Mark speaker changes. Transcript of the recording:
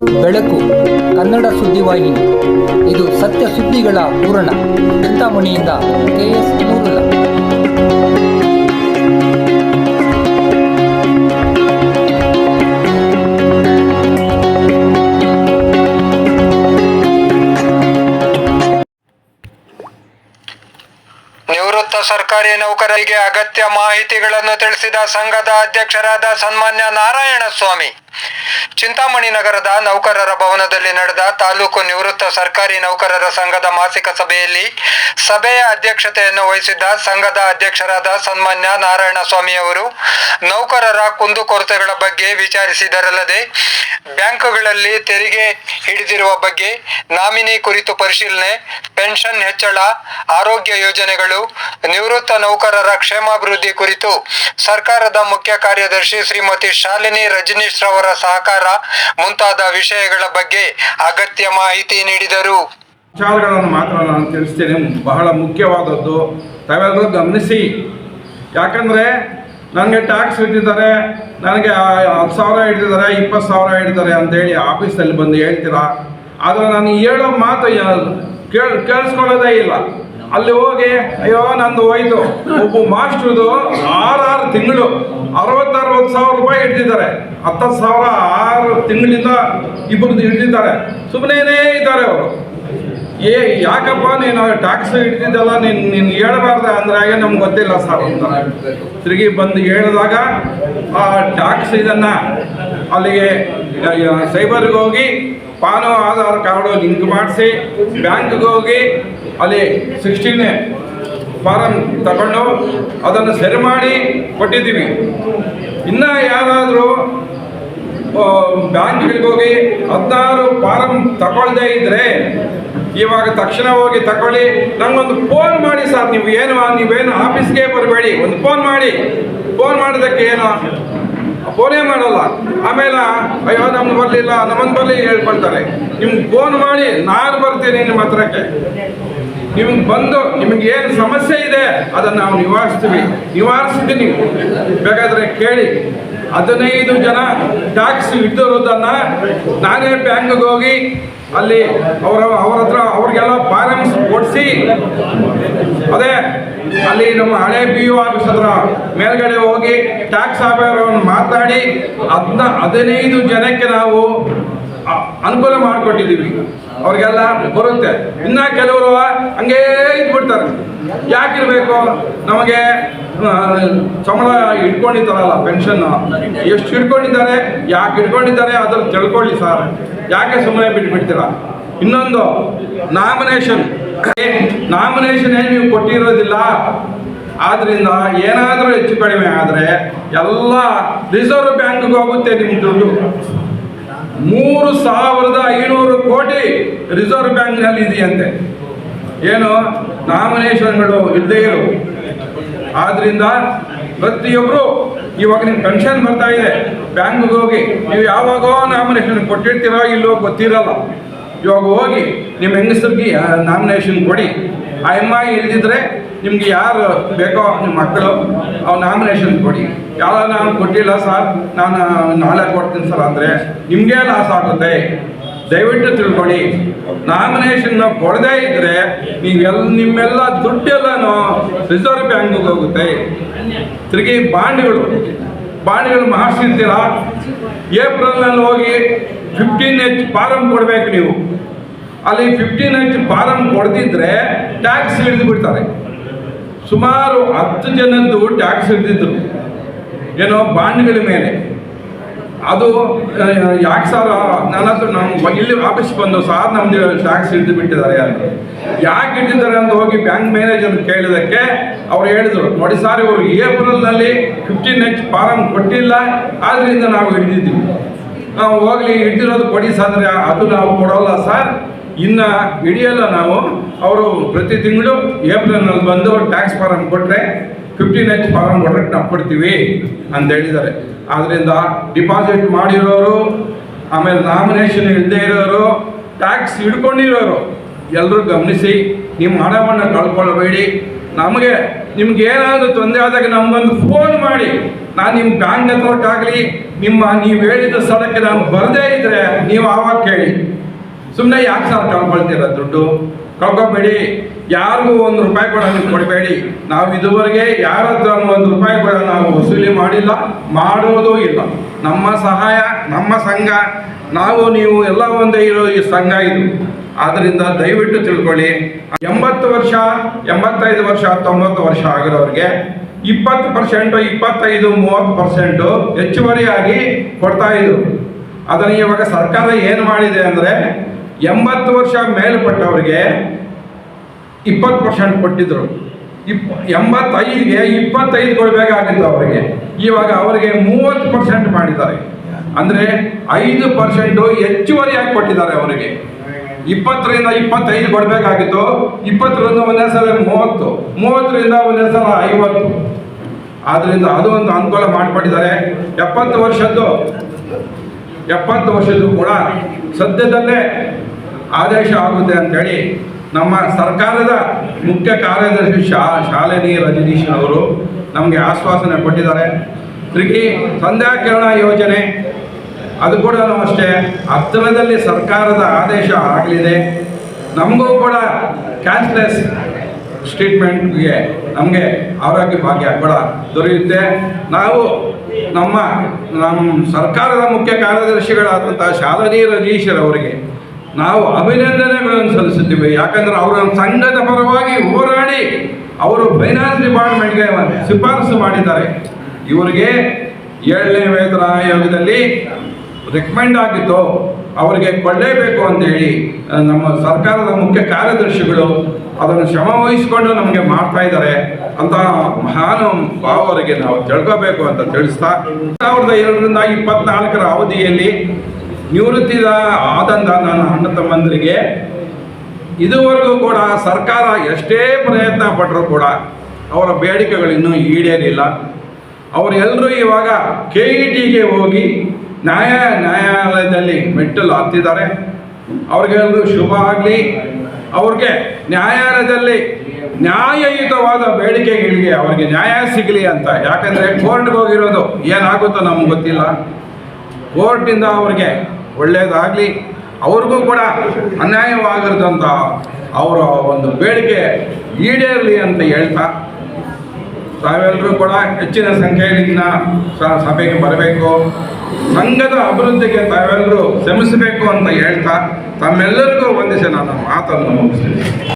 Speaker 1: ಬೆಳಕು, ಕನ್ನಡ ಸುದ್ದಿವಾಹಿನಿ ಇದು ಸತ್ಯ ಸುದ್ದಿಗಳ ಪೂರಣ ಚಿಂತಾಮಣಿಯಿಂದ ಕೆಎಸ್ ನೂರುಲ್ಲ
Speaker 2: ನಿವೃತ್ತ ಸರ್ಕಾರಿ ನೌಕರರಿಗೆ ಅಗತ್ಯ ಮಾಹಿತಿಗಳನ್ನು ತಿಳಿಸಿದ ಸಂಘದ ಅಧ್ಯಕ್ಷರಾದ ಸನ್ಮಾನ್ಯ ನಾರಾಯಣ ಸ್ವಾಮಿ ಚಿಂತಾಮಣಿ ನಗರದ ನೌಕರರ ಭವನದಲ್ಲಿ ನಡೆದ ತಾಲೂಕು ನಿವೃತ್ತ ಸರ್ಕಾರಿ ನೌಕರರ ಸಂಘದ ಮಾಸಿಕ ಸಭೆಯಲ್ಲಿ ಸಭೆಯ ಅಧ್ಯಕ್ಷತೆಯನ್ನು ವಹಿಸಿದ್ದ ಸಂಘದ ಅಧ್ಯಕ್ಷರಾದ ಸನ್ಮಾನ್ಯ ನಾರಾಯಣ ಸ್ವಾಮಿ ಅವರು ನೌಕರರ ಕುಂದುಕೊರತೆಗಳ ಬಗ್ಗೆ ವಿಚಾರಿಸಿದರಲ್ಲದೆ ಬ್ಯಾಂಕುಗಳಲ್ಲಿ ತೆರಿಗೆ ಹಿಡಿದಿರುವ ಬಗ್ಗೆ ನಾಮಿನಿ ಕುರಿತು ಪರಿಶೀಲನೆ, ಪೆನ್ಷನ್ ಹೆಚ್ಚಳ, ಆರೋಗ್ಯ ಯೋಜನೆಗಳು, ನಿವೃತ್ತ ನೌಕರರ ಕ್ಷೇಮಾಭಿವೃದ್ಧಿ ಕುರಿತು ಸರ್ಕಾರದ ಮುಖ್ಯ ಕಾರ್ಯದರ್ಶಿ ಶ್ರೀಮತಿ ಶಾಲಿನಿ ರಜನೀಶ್ ರವರ ಸಹಕಾರ ಮುಂತಾದ ವಿಷಯಗಳ ಬಗ್ಗೆ ಅಗತ್ಯ ಮಾಹಿತಿ ನೀಡಿದರು.
Speaker 3: ವಿಚಾರಗಳನ್ನು ಮಾತ್ರ ನಾನು ತಿಳಿಸ್ತೇನೆ. ಬಹಳ ಮುಖ್ಯವಾದದ್ದು. ತಾವೆಲ್ಲರೂ ಗಮನಿಸಿ. ಯಾಕಂದರೆ ನನಗೆ ಟ್ಯಾಕ್ಸ್ ಇಟ್ಟಿದ್ದಾರೆ, ನನಗೆ ಹತ್ತು ಸಾವಿರ ಇಟ್ಟಿದ್ದಾರೆ, ಇಪ್ಪತ್ತು ಸಾವಿರ ಹಿಡಿದಿದ್ದಾರೆ ಅಂತೇಳಿ ಆಫೀಸಲ್ಲಿ ಬಂದು ಹೇಳ್ತೀರಾ? ಆದರೆ ನಾನು ಹೇಳೋ ಮಾತು ಕೇಳ ಕೇಳ್, ಕೇಳಿಸ್ಕೊಳ್ಳೋದೇ ಇಲ್ಲ. ಅಲ್ಲಿ ಹೋಗಿ, ಅಯ್ಯೋ, ನಂದು ಹೋಯ್ತು. ಒಬ್ಬ ಮಾಸ್ಟ್ರದು ಆರಾರು ತಿಂಗಳು, ಅರವತ್ತರವತ್ತು ಸಾವಿರ ರೂಪಾಯಿ ಹಿಡ್ದಿದ್ದಾರೆ ಹತ್ತತ್ತು ಸಾವಿರ ಆರು ತಿಂಗಳಿಂದ ಇಬ್ಬರದ್ದು ಹಿಡ್ದಿದ್ದಾರೆ ಸುಮ್ಮನೆ ಇದ್ದಾರೆ ಅವರು. ಏ, ಯಾಕಪ್ಪ ನೀನು ಟ್ಯಾಕ್ಸ್ ಹಿಡಿದಿದ್ದಲ್ಲ ನೀನು ನೀನು ಹೇಳ್ಬಾರ್ದ? ಅಂದ್ರೆ ಹಾಗೆ ನಮ್ಗೆ ಗೊತ್ತಿಲ್ಲ ಸರ್ ಅಂತ. ತಿರುಗಿ ಬಂದು ಹೇಳಿದಾಗ ಆ ಟ್ಯಾಕ್ಸ್ ಇದನ್ನು ಅಲ್ಲಿಗೆ ಸೈಬರ್ಗೆ ಹೋಗಿ ಪಾನು, ಆಧಾರ್ ಕಾರ್ಡು ಲಿಂಕ್ ಮಾಡಿಸಿ ಬ್ಯಾಂಕ್ಗೆ ಹೋಗಿ ಅಲ್ಲಿ ಸಿಕ್ಸ್ಟೀನ್ ಫಾರಮ್ ತಗೊಂಡು ಅದನ್ನು ಸರಿ ಮಾಡಿ ಕೊಟ್ಟಿದ್ದೀವಿ. ಇನ್ನು ಯಾರಾದರೂ ಬ್ಯಾಂಕ್ಗಳಿಗೆ ಹೋಗಿ ಹದಿನಾರು ಫಾರಮ್ ತಗೊಳ್ದೇ ಇದ್ರೆ ಇವಾಗ ತಕ್ಷಣ ಹೋಗಿ ತಗೊಳ್ಳಿ ನಂಗೊಂದು ಫೋನ್ ಮಾಡಿ ಸರ್, ನೀವು ಏನು, ನೀವೇನು ಆಫೀಸ್ಗೆ ಬರಬೇಡಿ. ಒಂದು ಫೋನ್ ಮಾಡಿ. ಫೋನ್ ಮಾಡೋದಕ್ಕೆ ಏನು ಫೋನೇ ಮಾಡಲ್ಲ. ಆಮೇಲೆ, ಅಯ್ಯೋ ನಮ್ಗೆ ಬರಲಿಲ್ಲ ನಮ್ಮನ್ನು ಬರಲಿ ಹೇಳ್ಕೊಳ್ತಾರೆ. ನಿಮ್ಗೆ ಫೋನ್ ಮಾಡಿ, ನಾನು ಬರ್ತೀನಿ ನಿಮ್ಮ ಹತ್ರಕ್ಕೆ. ನಿಮ್ಗೆ ಬಂದು, ನಿಮ್ಗೆ ಏನು ಸಮಸ್ಯೆ ಇದೆ, ಅದನ್ನು ನಾವು ನಿವಾರಿಸ್ತೀವಿ. ನಿವಾರಿಸ್ತೀನಿ. ಬೇಕಾದರೆ ಕೇಳಿ. ಹದಿನೈದು ಜನ ಟ್ಯಾಕ್ಸ್ ಇಟ್ಟಿರೋದನ್ನ ನಾನೇ ಬ್ಯಾಂಕ್ಗೆ ಹೋಗಿ ಅಲ್ಲಿ ಅವರ, ಅವ್ರ ಹತ್ರ ಅವ್ರಿಗೆಲ್ಲ ಫಾರಮ್ಸ್ ಕೊಡಿಸಿ, ಅದೇ ಅಲ್ಲಿ ನಮ್ಮ ಹಳೆ ಪಿ ಯು ಆಫೀಸ್ ಹತ್ರ ಮೇಲ್ಗಡೆ ಹೋಗಿ ಟ್ಯಾಕ್ಸ್ ಆಫೀಸರನ್ನು ಮಾತಾಡಿ ಅದನ್ನ ಹದಿನೈದು ಜನಕ್ಕೆ ನಾವು ಅನುಕೂಲ ಮಾಡಿಕೊಟ್ಟಿದ್ದೀವಿ. ಅವ್ರಿಗೆಲ್ಲ ಬರುತ್ತೆ. ಇನ್ನ ಕೆಲವರು ಹಂಗೇ ಇದ್ಬಿಡ್ತಾರೆ. ಯಾಕಿರ್ಬೇಕು? ನಮಗೆ ಸಂಬಳ ಇಟ್ಕೊಂಡಿದ್ದಾರಲ್ಲ ಪೆನ್ಷನ್ ಎಷ್ಟು ಇಟ್ಕೊಂಡಿದ್ದಾರೆ ಯಾಕೆ ಇಟ್ಕೊಂಡಿದ್ದಾರೆ ಅದ್ರ ತಿಳ್ಕೊಳ್ಳಿ ಸರ್. ಯಾಕೆ ಸುಮ್ಮನೆ ಬಿಟ್ಬಿಡ್ತೀರಾ? ಇನ್ನೊಂದು ನಾಮಿನೇಷನ್ ನಾಮಿನೇಷನ್ ಏನು ನೀವು ಕೊಟ್ಟಿರೋದಿಲ್ಲ. ಆದ್ರಿಂದ ಏನಾದರೂ ಹೆಚ್ಚು ಕಡಿಮೆ ಆದರೆ ಎಲ್ಲ ರಿಸರ್ವ್ ಬ್ಯಾಂಕ್ಗೆ ಹೋಗುತ್ತೆ ನಿಮ್ಮ ದುಡ್ಡು. ಮೂರು ಸಾವಿರದ ಐನೂರು ಕೋಟಿ ರಿಸರ್ವ್ ಬ್ಯಾಂಕ್ನಲ್ಲಿ ಇದೆಯಂತೆ. ಏನು? ನಾಮಿನೇಷನ್ಗಳು ಇಲ್ಲದೇ ಇರು. ಆದ್ರಿಂದ ಪ್ರತಿಯೊಬ್ಬರು ಇವಾಗ ನಿಮ್ಮ ಪೆನ್ಷನ್ ಬರ್ತಾ ಇದೆ. ಬ್ಯಾಂಕ್ಗೆ ಹೋಗಿ ನೀವು ಯಾವಾಗೋ ನಾಮಿನೇಷನ್ ಕೊಟ್ಟಿರ್ತೀರೋ ಇಲ್ಲೋ ಗೊತ್ತಿರಲ್ಲ. ಇವಾಗ ಹೋಗಿ ನಿಮ್ಮ ಹೆಂಗಸರಿಗೆ ನಾಮಿನೇಷನ್ ಕೊಡಿ. ಆ ಎಂ ಐ ಇಲ್ದಿದ್ರೆ ನಿಮ್ಗೆ ಯಾರು ಬೇಕೋ ನಿಮ್ಮ ಮಕ್ಕಳು ಅವ್ರು ನಾಮಿನೇಷನ್ ಕೊಡಿ. ಯಾವ ನಾನು ಕೊಟ್ಟಿಲ್ಲ ಸರ್. ನಾನು ನಾಳೆ ಕೊಡ್ತೀನಿ ಸರ್. ಅಂದರೆ ನಿಮಗೆ ಲಾಸ್ ಆಗುತ್ತೆ. ದಯವಿಟ್ಟು ತಿಳ್ಕೊಳ್ಳಿ. ನಾಮಿನೇಷನ್ ಕೊಡದೇ ಇದ್ರೆ ನೀವೆಲ್ಲ ನಿಮ್ಮೆಲ್ಲ ದುಡ್ಡೆಲ್ಲನೂ ರಿಸರ್ವ್ ಬ್ಯಾಂಕ್ಗೆ ಹೋಗುತ್ತೆ. ತಿರುಗಿ ಬಾಂಡ್ಗಳು ಬಾಂಡ್ಗಳು ಮಾಡಿಸಿರ್ತೀರಾ ಏಪ್ರಿಲ್ನಲ್ಲಿ ಹೋಗಿ ಫಿಫ್ಟೀನ್ ಎಚ್ ಫಾರಮ್ ಕೊಡಬೇಕು ನೀವು. ಅಲ್ಲಿ ಫಿಫ್ಟೀನ್ ಎಚ್ ಫಾರಮ್ ಕೊಡದಿದ್ರೆ ಟ್ಯಾಕ್ಸ್ ಹಿಡಿದು ಬಿಡ್ತಾರೆ. ಸುಮಾರು ಹತ್ತು ಜನದ್ದು ಟ್ಯಾಕ್ಸ್ ಹಿಡಿದಿದ್ರು. ಏನೋ ಬಾಂಡ್ಗಳ ಮೇಲೆ. ಅದು ಯಾಕೆ ಸರ್ ನನ್ನ ನಮ್ಮ ಇಲ್ಲಿ ಆಫೀಸ್ ಬಂದು ಸಾರ್ ನಮ್ದು ಟ್ಯಾಕ್ಸ್ ಹಿಡಿದು ಬಿಟ್ಟಿದ್ದಾರೆ ಅಂತ. ಯಾಕೆ ಹಿಡಿದಿದ್ದಾರೆ ಅಂತ ಹೋಗಿ ಬ್ಯಾಂಕ್ ಮ್ಯಾನೇಜರ್ ಕೇಳಿದಕ್ಕೆ ಅವ್ರು ಹೇಳಿದ್ರು, ನೋಡಿ ಸರ್, ಇವರು ಏಪ್ರಿಲ್ನಲ್ಲಿ ಫಿಫ್ಟೀನ್ ಎಚ್ ಫಾರಂ ಕೊಟ್ಟಿಲ್ಲ, ಆದ್ರಿಂದ ನಾವು ಹಿಡಿದಿದ್ದೀವಿ. ನಾವು ಹೋಗ್ಲಿ, ಹಿಡಿದಿರೋದು ಕೊಡಿ ಸರ್ ಅದು ನಾವು ಕೊಡೋಲ್ಲ ಸರ್. ಇನ್ನು ಹಿಡಿಯಲ್ಲ ನಾವು. ಅವರು ಪ್ರತಿ ತಿಂಗಳು ಏಪ್ರಿಲ್ನಲ್ಲಿ ಬಂದು ಟ್ಯಾಕ್ಸ್ ಫಾರಂ ಕೊಟ್ಟರೆ ಫಿಫ್ಟೀನ್ ಎಚ್ ಫಾರಮ್ ಕೊಟ್ಟರೆ ನಾವು ಕೊಡ್ತೀವಿ ಅಂತ ಹೇಳಿದ್ದಾರೆ. ಆದ್ದರಿಂದ ಡಿಪಾಸಿಟ್ ಮಾಡಿರೋರು, ಆಮೇಲೆ ನಾಮಿನೇಷನ್ ಇಲ್ಲದೆ ಇರೋರು ಟ್ಯಾಕ್ಸ್ ಹಿಡ್ಕೊಂಡಿರೋರು ಎಲ್ಲರೂ ಗಮನಿಸಿ ನಿಮ್ಮ ಹಣವನ್ನು ಕಳ್ಕೊಳ್ಬೇಡಿ. ನಮಗೆ, ನಿಮ್ಗೆ ಏನಾದರೂ ತೊಂದರೆ ಆದಾಗ ನಮ್ಗೊಂದು ಫೋನ್ ಮಾಡಿ. ನಾನು ನಿಮ್ಮ ಬ್ಯಾಂಕ್ ಹತ್ರಕ್ಕಾಗಲಿ ನಿಮ್ಮ ನೀವು ಹೇಳಿದ ಸ್ಥಳಕ್ಕೆ ನಾನು ಬರದೇ ಇದ್ರೆ ನೀವು ಆವಾಗ ಕೇಳಿ. ಸುಮ್ಮನೆ ಯಾಕೆ ಸರ್ ಕಳ್ಕೊಳ್ತೀರ ದುಡ್ಡು? ಕಳ್ಕೊಬೇಡಿ. ಯಾರಿಗೂ ಒಂದು ರೂಪಾಯಿ ಕೂಡ ನೀವು ಕೊಡಬೇಡಿ. ನಾವು ಇದುವರೆಗೆ ಯಾರ ಹತ್ರ ಒಂದು ರೂಪಾಯಿ ಕೂಡ ನಾವು ವಸೂಲಿ ಮಾಡಿಲ್ಲ ಮಾಡೋದೂ ಇಲ್ಲ. ನಮ್ಮ ಸಹಾಯ, ನಮ್ಮ ಸಂಘ, ನಾವು ನೀವು ಎಲ್ಲ ಒಂದೇ ಇರೋ ಈ ಸಂಘ ಇದು. ಆದ್ದರಿಂದ ದಯವಿಟ್ಟು ತಿಳ್ಕೊಳ್ಳಿ. ಎಂಬತ್ತು ವರ್ಷ, ಎಂಬತ್ತೈದು ವರ್ಷ ತೊಂಬತ್ತು ವರ್ಷ ಆಗಿರೋರಿಗೆ ಇಪ್ಪತ್ತು ಪರ್ಸೆಂಟು, ಇಪ್ಪತ್ತೈದು, ಮೂವತ್ತು ಪರ್ಸೆಂಟು ಹೆಚ್ಚುವರಿಯಾಗಿ ಕೊಡ್ತಾ ಇದ್ರು. ಅದನ್ನು ಇವಾಗ ಸರ್ಕಾರ ಏನು ಮಾಡಿದೆ ಅಂದರೆ ಎಂಬತ್ತು ವರ್ಷ ಮೇಲ್ಪಟ್ಟವರಿಗೆ ಇಪ್ಪತ್ತು ಪರ್ಸೆಂಟ್ ಕೊಟ್ಟಿದ್ರು. ಇಪ್ ಎಂಬತ್ತೈದಿಗೆ ಇಪ್ಪತ್ತೈದು ಕೊಡಬೇಕಾಗಿತ್ತು ಅವರಿಗೆ. ಇವಾಗ ಅವರಿಗೆ ಮೂವತ್ತು ಪರ್ಸೆಂಟ್ ಮಾಡಿದ್ದಾರೆ. ಅಂದರೆ ಐದು ಪರ್ಸೆಂಟು ಹೆಚ್ಚುವರಿಯಾಗಿ ಕೊಟ್ಟಿದ್ದಾರೆ ಅವರಿಗೆ. ಇಪ್ಪತ್ತರಿಂದ ಇಪ್ಪತ್ತೈದು ಕೊಡಬೇಕಾಗಿತ್ತು ಇಪ್ಪತ್ತರಿಂದ ಒಂದೇ ಸಲ ಮೂವತ್ತು. ಮೂವತ್ತರಿಂದ ಒಂದೇ ಸಲ ಐವತ್ತು. ಆದ್ದರಿಂದ ಅದು ಒಂದು ಅನುಕೂಲ ಮಾಡಿಕೊಟ್ಟಿದ್ದಾರೆ ಎಪ್ಪತ್ತು ವರ್ಷದ್ದು. ಎಪ್ಪತ್ತು ವರ್ಷದ್ದು ಕೂಡ ಸದ್ಯದಲ್ಲೇ ಆದೇಶ ಆಗುತ್ತೆ ಅಂತೇಳಿ ನಮ್ಮ ಸರ್ಕಾರದ ಮುಖ್ಯ ಕಾರ್ಯದರ್ಶಿ ಶಾ, ಶಾಲಿನಿ ರಜನೀಶ್ ಅವರು ನಮಗೆ ಆಶ್ವಾಸನೆ ಕೊಟ್ಟಿದ್ದಾರೆ. ತಿರುಗಿ ಸಂಧ್ಯಾ ಕಿರಣ ಯೋಜನೆ, ಅದು ಕೂಡ ಅಷ್ಟೇ. ಹತ್ತಿರದಲ್ಲಿ ಸರ್ಕಾರದ ಆದೇಶ ಆಗಲಿದೆ. ನಮಗೂ ಕೂಡ ಕ್ಯಾಶ್ಲೆಸ್ ಟ್ರೀಟ್ಮೆಂಟ್ಗೆ ನಮಗೆ ಆರೋಗ್ಯ ಭಾಗ್ಯ ಕೂಡ ದೊರೆಯುತ್ತೆ. ನಾವು ನಮ್ಮ ನಮ್ಮ ಸರ್ಕಾರದ ಮುಖ್ಯ ಕಾರ್ಯದರ್ಶಿಗಳಾದಂಥ ಶಾಲಿನಿ ರಜೀಶರ್ ಅವರಿಗೆ ನಾವು ಅಭಿನಂದನೆಗಳನ್ನು ಸಲ್ಲಿಸುತ್ತೇವೆ. ಯಾಕಂದ್ರೆ ಅವರ ಸಂಘದ ಪರವಾಗಿ ಹೋರಾಡಿ ಅವರು ಫೈನಾನ್ಸ್ ಡಿಪಾರ್ಟ್ಮೆಂಟ್ಗೆ ಶಿಫಾರಸು ಮಾಡಿದ್ದಾರೆ. ಇವರಿಗೆ ಏಳನೇ ವೇತನ ಆಯೋಗದಲ್ಲಿ ರೆಕಮೆಂಡ್ ಆಗಿತ್ತು. ಅವರಿಗೆ ಕೊಡಲೇಬೇಕು ಅಂತೇಳಿ ನಮ್ಮ ಸರ್ಕಾರದ ಮುಖ್ಯ ಕಾರ್ಯದರ್ಶಿಗಳು ಅದನ್ನು ಶ್ರಮ ವಹಿಸಿಕೊಂಡು ನಮಗೆ ಮಾಡ್ತಾ ಇದ್ದಾರೆ ಅಂತ ಮಹಾನ್ ಭಾವರಿಗೆ ನಾವು ತಿಳ್ಕೋಬೇಕು ಅಂತ ತಿಳಿಸ್ತಾ. ಸಾವಿರದ ಎರಡರಿಂದ ಇಪ್ಪತ್ನಾಲ್ಕರ ಅವಧಿಯಲ್ಲಿ ನಿವೃತ್ತಿ ಆದಂತ ನನ್ನ ಅಣ್ಣ ತಮ್ಮಂದರಿಗೆ ಇದುವರೆಗೂ ಕೂಡ ಸರ್ಕಾರ ಎಷ್ಟೇ ಪ್ರಯತ್ನ ಪಟ್ಟರೂ ಕೂಡ ಅವರ ಬೇಡಿಕೆಗಳು ಇನ್ನೂ ಈಡೇರಿಲ್ಲ. ಅವರೆಲ್ಲರೂ ಇವಾಗ ಕೆ ಇ ಟಿಗೆ ಹೋಗಿ ನ್ಯಾಯ ನ್ಯಾಯಾಲಯದಲ್ಲಿ ಮೆಟ್ಟಲು ಹತ್ತಿದ್ದಾರೆ. ಅವ್ರಿಗೆಲ್ಲರೂ ಶುಭ ಆಗಲಿ. ಅವ್ರಿಗೆ ನ್ಯಾಯಾಲಯದಲ್ಲಿ ನ್ಯಾಯಯುತವಾದ ಬೇಡಿಕೆಗಳಿಗೆ ಅವರಿಗೆ ನ್ಯಾಯ ಸಿಗಲಿ ಅಂತ. ಯಾಕಂದರೆ ಕೋರ್ಟ್ಗೆ ಹೋಗಿರೋದು ಏನಾಗುತ್ತೋ ನಮ್ಗೆ ಗೊತ್ತಿಲ್ಲ. ಕೋರ್ಟಿಂದ ಅವ್ರಿಗೆ ಒಳ್ಳೆಯದಾಗಲಿ ಅವ್ರಿಗೂ ಕೂಡ ಅನ್ಯಾಯವಾಗಿರದಂಥ ಅವರ ಒಂದು ಬೇಡಿಕೆ ಈಡೇರಲಿ ಅಂತ ಹೇಳ್ತಾ. ತಾವೆಲ್ಲರೂ ಕೂಡ ಹೆಚ್ಚಿನ ಇನ್ನ ಸಭೆಗೆ ಬರಬೇಕು. ಸಂಘದ ಅಭಿವೃದ್ಧಿಗೆ ತಾವೆಲ್ಲರೂ ಶ್ರಮಿಸಬೇಕು ಅಂತ ಹೇಳ್ತಾ. ತಮ್ಮೆಲ್ಲರಿಗೂ ವಂದಿಸಿ ನಾನು ಮಾತನ್ನು ಮುಗಿಸ್ತೀನಿ.